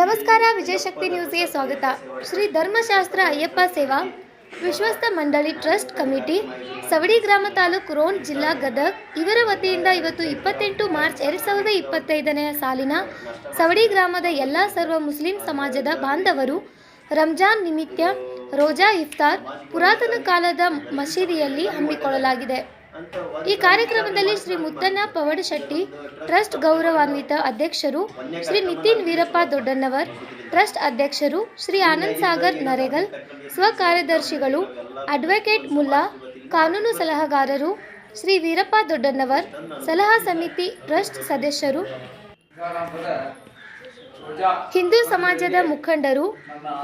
ನಮಸ್ಕಾರ ವಿಜಯಶಕ್ತಿ ನ್ಯೂಸ್ಗೆ ಸ್ವಾಗತ. ಶ್ರೀ ಧರ್ಮಶಾಸ್ತ್ರ ಅಯ್ಯಪ್ಪ ಸೇವಾ ವಿಶ್ವಸ್ತ ಮಂಡಳಿ ಟ್ರಸ್ಟ್ ಕಮಿಟಿ, ಸವಡಿ ಗ್ರಾಮ ತಾಲೂಕು ರೋಣ್ ಜಿಲ್ಲಾ ಗದಗ್. ಇವರ ವತಿಯಿಂದ ಇವತ್ತು ಇಪ್ಪತ್ತೆಂಟು ಮಾರ್ಚ್ ಎರಡು ಸಾವಿರದ ಇಪ್ಪತ್ತೈದನೆಯ ಸಾಲಿನ ಸವಡಿ ಗ್ರಾಮದ ಎಲ್ಲ ಸರ್ವ ಮುಸ್ಲಿಂ ಸಮಾಜದ ಬಾಂಧವರು, ರಂಜಾನ್ ನಿಮಿತ್ತ ರೋಜಾ ಇಫ್ತಾರ್ ಪುರಾತನ ಕಾಲದ ಮಸೀದಿಯಲ್ಲಿ ಹಮ್ಮಿಕೊಳ್ಳಲಾಗಿದೆ. ಈ ಕಾರ್ಯಕ್ರಮದಲ್ಲಿ ಶ್ರೀ ಮುದ್ದಣ್ಣ ಪವಡಶೆಟ್ಟಿ, ಟ್ರಸ್ಟ್ ಗೌರವಾನ್ವಿತ ಅಧ್ಯಕ್ಷರು ಶ್ರೀ ನಿತಿನ್ ವೀರಪ್ಪ ದೊಡ್ಡಣ್ಣವರ್, ಟ್ರಸ್ಟ್ ಅಧ್ಯಕ್ಷರು ಶ್ರೀ ಆನಂದ್ ಸಾಗರ್ ನರೇಗಲ್ ಸ್ವ ಕಾರ್ಯದರ್ಶಿಗಳು ಅಡ್ವೊಕೇಟ್ ಮುಲ್ಲಾ, ಕಾನೂನು ಸಲಹೆಗಾರರು ಶ್ರೀ ವೀರಪ್ಪ ದೊಡ್ಡಣ್ಣವರ್, ಸಲಹಾ ಸಮಿತಿ ಟ್ರಸ್ಟ್ ಸದಸ್ಯರು, ಹಿಂದೂ ಸಮಾಜದ ಮುಖಂಡರು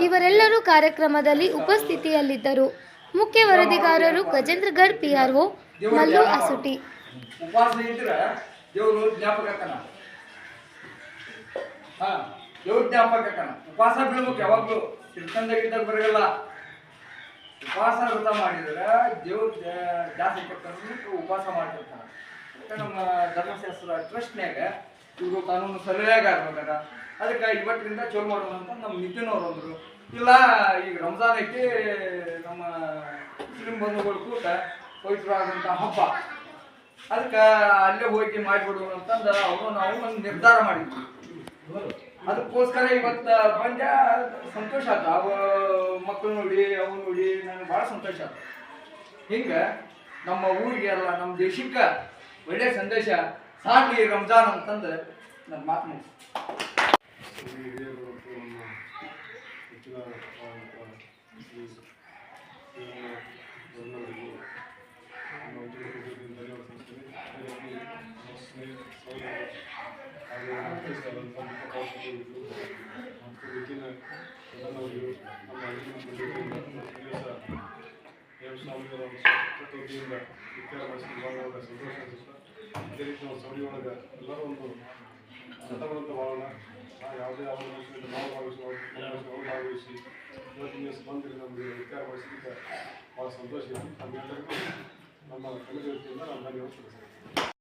ಇವರೆಲ್ಲರೂ ಕಾರ್ಯಕ್ರಮದಲ್ಲಿ ಉಪಸ್ಥಿತಿಯಲ್ಲಿದ್ದರು. ಮುಖ್ಯ ವರದಿಗಾರರು ಗಜೇಂದ್ರಗಢ್ ಪಿಆರ್ಒ ಮಲ್ಲು ಅಸುಟಿ. ಉಪವಾಸ ಇದ್ರೆ ದೇವರು ಜ್ಞಾಪಕ ಆಕ್ಕನ. ಹಾ ದೇವ್ರ ಜ್ಞಾಪಕ. ಉಪವಾಸ ಬೀಳ್ಬೇಕು ಯಾವಾಗ್ಲೂ. ತಿಳ್ಕೊಂಡಾಗಿದ್ದಾಗ ಬರಗಲ್ಲ ಉಪವಾಸ ವ್ರತ ಮಾಡಿದ್ರೆ ದೇವ್ರ ಜಾಸ್ತಿ ಕೊಟ್ಟು ಉಪವಾಸ ಮಾಡ್ತಿರ್ತಾನೆ. ನಮ್ಮ ಧರ್ಮಶಾಸ್ತ್ರ ಟ್ರಸ್ಟ್ನ್ಯಾಗ ಇವರು ಕಾನೂನು ಸಲಹೆಗಾರ ಅದಕ್ಕೆ ಇವತ್ತಿನಿಂದ ಚೋಲ್ ಮಾಡೋಣ ಅಂತ ನಮ್ಮ ನಿತಿನ್ ಅವ್ರು ಅಂದ್ರು. ಇಲ್ಲ ಈಗ ರಂಜಾನ್ ಐತಿ ನಮ್ಮ ಮುಸ್ಲಿಂ ಬಂಧುಗಳು ಕೂಟ ಪವಿತ್ರವಾದಂಥ ಹಬ್ಬ. ಅದಕ್ಕೆ ಅಲ್ಲೇ ಹೋಗಿ ಮಾಡಿಬಿಡು ಅಂತಂದು ಅವರು ನಾವು ಒಂದು ನಿರ್ಧಾರ ಮಾಡಿದ್ವಿ. ಅದಕ್ಕೋಸ್ಕರ ಇವತ್ತು ಬಂದ ಸಂತೋಷ ಆಯ್ತು. ಅವ ಮಕ್ಕಳು ನೋಡಿ, ಅವ್ನು ನೋಡಿ, ನನಗೆ ಭಾಳ ಸಂತೋಷ ಆಯ್ತು. ಹಿಂಗೆ ನಮ್ಮ ಊರಿಗೆ ಅಲ್ಲ, ನಮ್ಮ ದೇಶಕ್ಕೆ ಒಳ್ಳೆಯ ಸಂದೇಶ ಸಾಕಿ ರಂಜಾನ್ ಅಂತಂದು ನನ್ನ ಮಾತು ಮುಗಿಸ್ ಈ ಹಿರಿಯರು ಮತ್ತು ನಮ್ಮ ಹೆಚ್ಚಿನ ಈ ನಮ್ಮ ಗೌರ್ನವರಿಗೂ ನಮ್ಮ ಉದ್ಯೋಗದಿಂದ ಧನ್ಯವಾದ ಸಲ್ಲಿಸ್ತೀನಿ ಅದೇ ರೀತಿ ನಮ್ಮ ಸ್ನೇಹಿತ ಸಹೋದರರು ವಿಕಿನ ಪ್ರಧಾನವರಿಗೂ ನಮ್ಮ ಎಂ ಸ್ವಾಮಿಯವರ ವತಿಯಿಂದ ವಿಚಾರ ಮಾಡಿಸಿ ಭಾಗವಾದ ಸಂತೋಷ ಅದೇ ರೀತಿ ನಾವು ಸೌಡಿ ಒಳಗೆ ಎಲ್ಲರೂ ಒಂದು ಮಾಡೋಣ ಆ ಯಾವುದೇ ಯಾವ ವಿಷಯದಲ್ಲಿ ನಾವು ಭಾಗವಹಿಸಿ ಅವ್ರು ಭಾಗವಹಿಸಿ ಇವತ್ತಿನ ದಿವಸ ಬಂದು ನಮಗೆ ವಿಚಾರ ಭಾಳ ಸಂತೋಷ ಇದೆ ನಮ್ಮ ಕಮಿಟಿ ವತಿಯಿಂದ ನಾನು ಧನ್ಯವಾದ